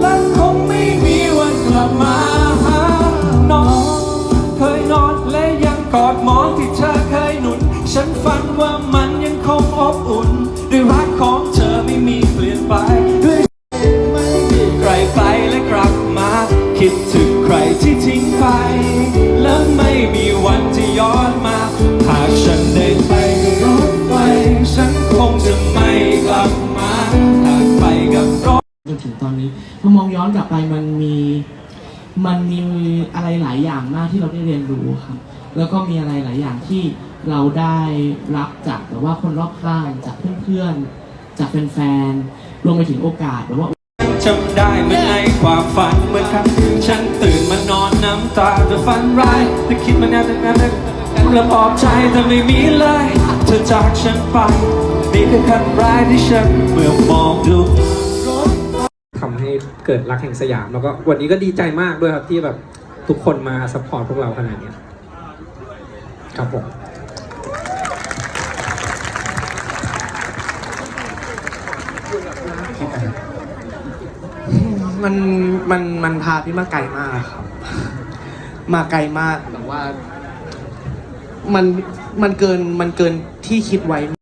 และคงไม่มีวันกลับมาหาน้องเคยนอนและยังกอดหมอนที่เธอเคยหนุน ฉันฝันว่ามันยังคงอบอุ่น ด้วยรักของเธอไม่มีเปลี่ยนไปด้วยไม่มีใครไปและกลับมา คิดถึงใครที่ทิ้งไป และไม่มี ถึงตอนนี้พอมองย้อนกลับไปมันมีมันมีอะไรหลายอย่างมากที่เราได้เรียนรู้ครับแล้วก็มีอะไรหลายอย่างที่เราได้รับจากแบบว่าคนรอบข้างจากเพื่อนๆ จากแฟนๆรวมไปถึงโอกาสแบบว่าจำได้เมื่อในความฝันเมื่อครั้งฉันตื่นมานอนน้ำตาจะฝันร้ายแต่คิดมาแนวจากนั้นแล้วปลอบใจแต่ไม่มีเลยเธอจากฉันไปนี่คือคำร้ายที่ฉันเมื่อมองดู เกิดรักแห่งสยาม แล้วก็วันนี้ก็ดีใจมากด้วยครับที่แบบทุกคนมาซัพพอร์ตพวกเราขนาดนี้ครับผมมันมันมันพาพี่มาไกลมากครับ มาไกลมากแบบว่า มันมันเกินมันเกินที่คิดไว้